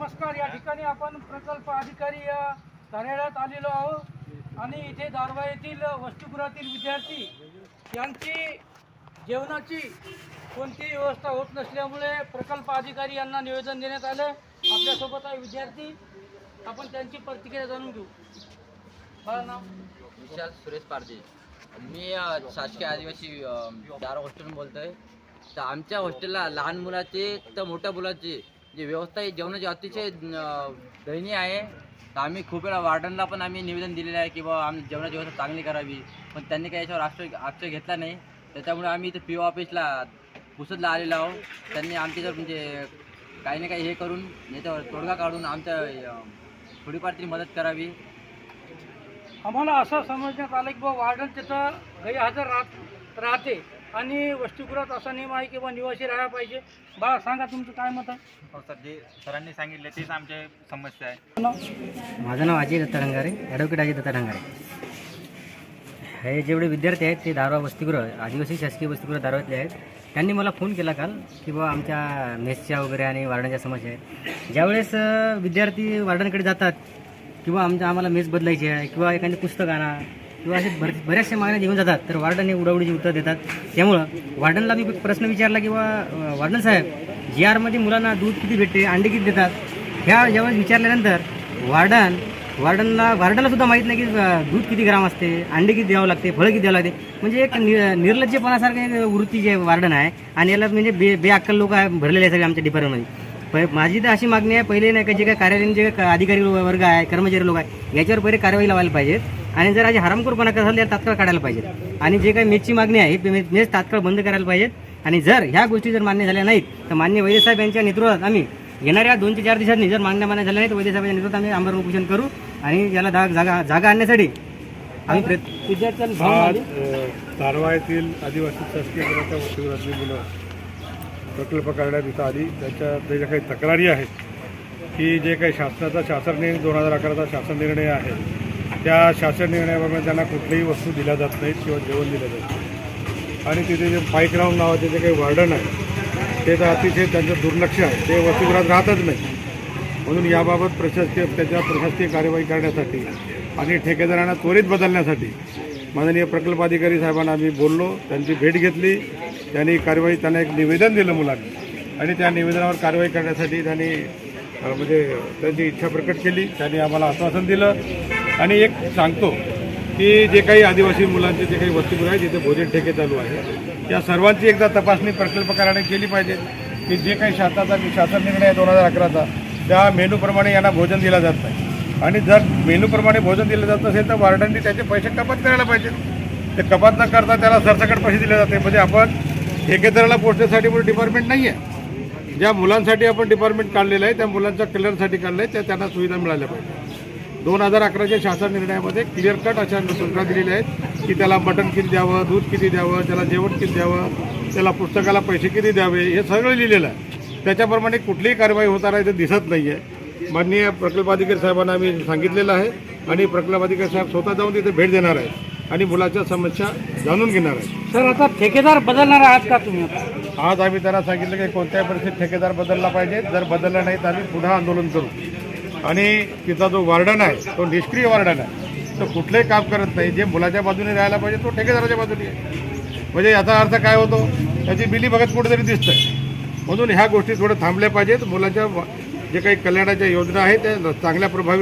नमस्कार. या ठिकाणी आपण प्रकल्प अधिकारी अ, कार्यालयात आलेलो आहोत. आणि इथे दारवा येथील वसतिगृहातील विद्यार्थी यांची जेवणाची कोणतीही व्यवस्था होत नसल्यामुळे प्रकल्प अधिकारी यांना निवेदन देण्यात आलं. आपल्यासोबत आहे विद्यार्थी. आपण त्यांची प्रतिक्रिया जाणून घेऊ. बाळा नाव? विशाल सुरेश पारदे मी शासकीय आदिवासी अ, दारा हॉस्टेलून बोलतोय. तर आमच्या हॉस्टेलला लहान मुलाचे तर मोठ्या मुलाचे जे व्यवस्था आहे जेवणाची अतिशय दयनीय आहे. तर आम्ही खूप वेळा वार्डनला पण आम्ही निवेदन दिलेलं आहे की बाबा आम्ही जेवणाची व्यवस्था चांगली करावी. पण त्यांनी काही याच्यावर आक्षेप आक्षेप घेतला नाही. त्याच्यामुळे आम्ही इथे पी ओ ऑफिसला पुसदला आलेलो आहोत. त्यांनी आमच्याजवळ म्हणजे काही ना काही हे करून याच्यावर तोडगा काढून आमच्या थोडीफार तरी मदत करावी. आम्हाला असं समजण्यात आलं की बाबा वार्डन तिथं गैरहजर राहत राहते. आणि वसतिगृहात असा नियम आहे की बा निवासी राहायला पाहिजे. बा सांगा तुमचं काय मत आहे? हो सर जे सरांनी सांगितले तेच आमचे समस्या आहे? माझं नाव अजय दत्ता ढंगारे ॲडव्होकेट अजय दत्ता ढंगारे. हे जेवढे विद्यार्थी आहेत ते दारवा वसतिगृह आदिवासी शासकीय वसतिगृह दारवातले आहेत. त्यांनी मला फोन केला काल की बाबा आमच्या मेसच्या वगैरे आणि वार्डनच्या समस्या आहेत. ज्यावेळेस विद्यार्थी वार्डनकडे जातात किंवा आमच्या आम्हाला मेस बदलायची आहे किंवा एखादे पुस्तक आणा किंवा असे भर बऱ्याचशा मागण्या घेऊन जातात. तर वार्डन हे उडावडीची उत्तर देतात. त्यामुळं वार्डनला मी प्रश्न विचारला किंवा वार्डन साहेब जी आरमध्ये मुलांना दूध किती भेटते अंडे किती देतात? ह्या जेव्हा विचारल्यानंतर वार्डन वार्डनला वार्डनला सुद्धा माहीत नाही की दूध किती ग्राम असते अंडे किती द्यावं लागते फळं किती द्यावं लागते. म्हणजे एक नि- निर्लज्जपणासारखं एक वृत्ती जे वार्डन आहे आणि याला म्हणजे बे बेअक्कल लोक आहे भरलेले आहे सगळे आमच्या डिपार्टमेंटमध्ये माझी तर अशी मागणी आहे पहिले नाही का जे काय कार्यालयीन जे काय अधिकारी वर्ग आहे कर्मचारी लोक आहे याच्यावर पहिले कारवाई लावायला पाहिजेत आणि जर अशी हरामखोरपणा करत असेल तर तात्काळ काढायला पाहिजेत. आणि जे काही मेजची मागणी आहे ही मेस तात्काळ बंद करायला पाहिजेत. आणि जर ह्या गोष्टी जर मान्य झाल्या नाहीत तर मान्य वैद्यसाहेब यांच्या नेतृत्वात आम्ही येणाऱ्या दोन ते चार दिवसांनी जर मागण्या मान्य झाल्या नाहीत तर वैद्यसाहेबांच्या नेतृत्वात आम्ही आमरण उपोषण करू आणि याला जागा जागा आणण्यासाठी आम्ही प्रयत्न विद्यार्थ्यांनी कारवाईतील आदिवासी शासकीय मुलं प्रकल्प करण्यात इथं आली. त्याच्या त्या ज्या काही तक्रारी आहेत की जे काही शासनाचा शासन निर्णय दोन हजार अकराचा शासन निर्णय आहे त्या शासन निर्णयाप्रमाणे त्यांना कुठलीही वस्तू दिल्या जात नाहीत किंवा जेवण दिलं जात नाही. आणि तिथे जे पाईक राऊंड नावाचे जे काही वार्डन आहे ते तर अतिशय त्यांचं दुर्लक्ष आहे. ते वसतिगृहात राहतच नाही म्हणून याबाबत प्रशासकीय त्याच्या प्रशासकीय कार्यवाही करण्यासाठी आणि ठेकेदारांना त्वरित बदलण्यासाठी माननीय प्रकल्प अधिकारी साहेबांना आम्ही बोललो त्यांची भेट घेतली. त्यांनी कारवाई त्यांना एक निवेदन दिलं मुलांनी. आणि त्या निवेदनावर कारवाई करण्यासाठी त्यांनी म्हणजे त्यांची इच्छा प्रकट केली. त्यांनी आम्हाला आश्वासन दिलं. आणि एक सांगतो की जे काही आदिवासी मुलांचे जे काही वस्तीगृह आहे जिथे भोजन ठेके चालू आहे त्या सर्वांची एकदा तपासणी प्रकल्पकाराने केली पाहिजे की जे काही शासनाचा शासन निर्णय आहे दोन हजार अकराचा त्या मेनूप्रमाणे यांना भोजन दिलं जात नाही. आणि जर मेनूप्रमाणे भोजन दिलं जात नसेल तर वार्डांनी त्याचे पैसे कपात करायला पाहिजेत. ते कपात न करता त्याला सरसकट पैसे दिले जाते. म्हणजे आपण ठेकेदाराला पोचण्यासाठी म्हणून डिपार्टमेंट नाही आहे ज्या मुलांसाठी आपण डिपार्टमेंट काढलेलं आहे त्या मुलांच्या कल्याणसाठी काढलं आहे त्या त्यांना सुविधा मिळाल्या पाहिजे. दोन हजार अकराच्या शासन निर्णयामध्ये क्लिअर कट अशा सूचना दिलेल्या आहेत की त्याला मटण किती द्यावं दूध किती द्यावं त्याला जेवण किती द्यावं त्याला पुस्तकाला पैसे किती द्यावे हे सगळं लिहिलेलं आहे. त्याच्याप्रमाणे कुठलीही कारवाई होताना इथे दिसत नाही आहे माननीय प्रकल्प अधिकारी साहेबांना आम्ही सांगितलेलं आहे आणि प्रकल्प अधिकारी साहेब स्वतः जाऊन तिथे भेट देणार आहेत आणि मुलाच्या समस्या जाणून घेणार आहेत. सर आता ठेकेदार बदलणार आहात का तुम्ही आज आम्ही त्यांना सांगितलं की कोणत्याही परिस्थितीत ठेकेदार बदलला पाहिजे. जर बदलला नाही तर आम्ही पुन्हा आंदोलन करू. आणि तिचा जो वार्डन आहे तो निष्क्रिय वार्डन आहे. तो कुठलंही काम करत नाही. जे मुलाच्या बाजूने राहायला पाहिजे तो ठेकेदाराच्या बाजूने आहे. म्हणजे याचा अर्थ काय होतो? त्याची बिली बघत कुठेतरी दिसतंय. म्हणून ह्या गोष्टी थोडं थांबल्या पाहिजेत. मुलाच्या जे काही कल्याणाच्या योजना आहेत त्या चांगल्या प्रभावी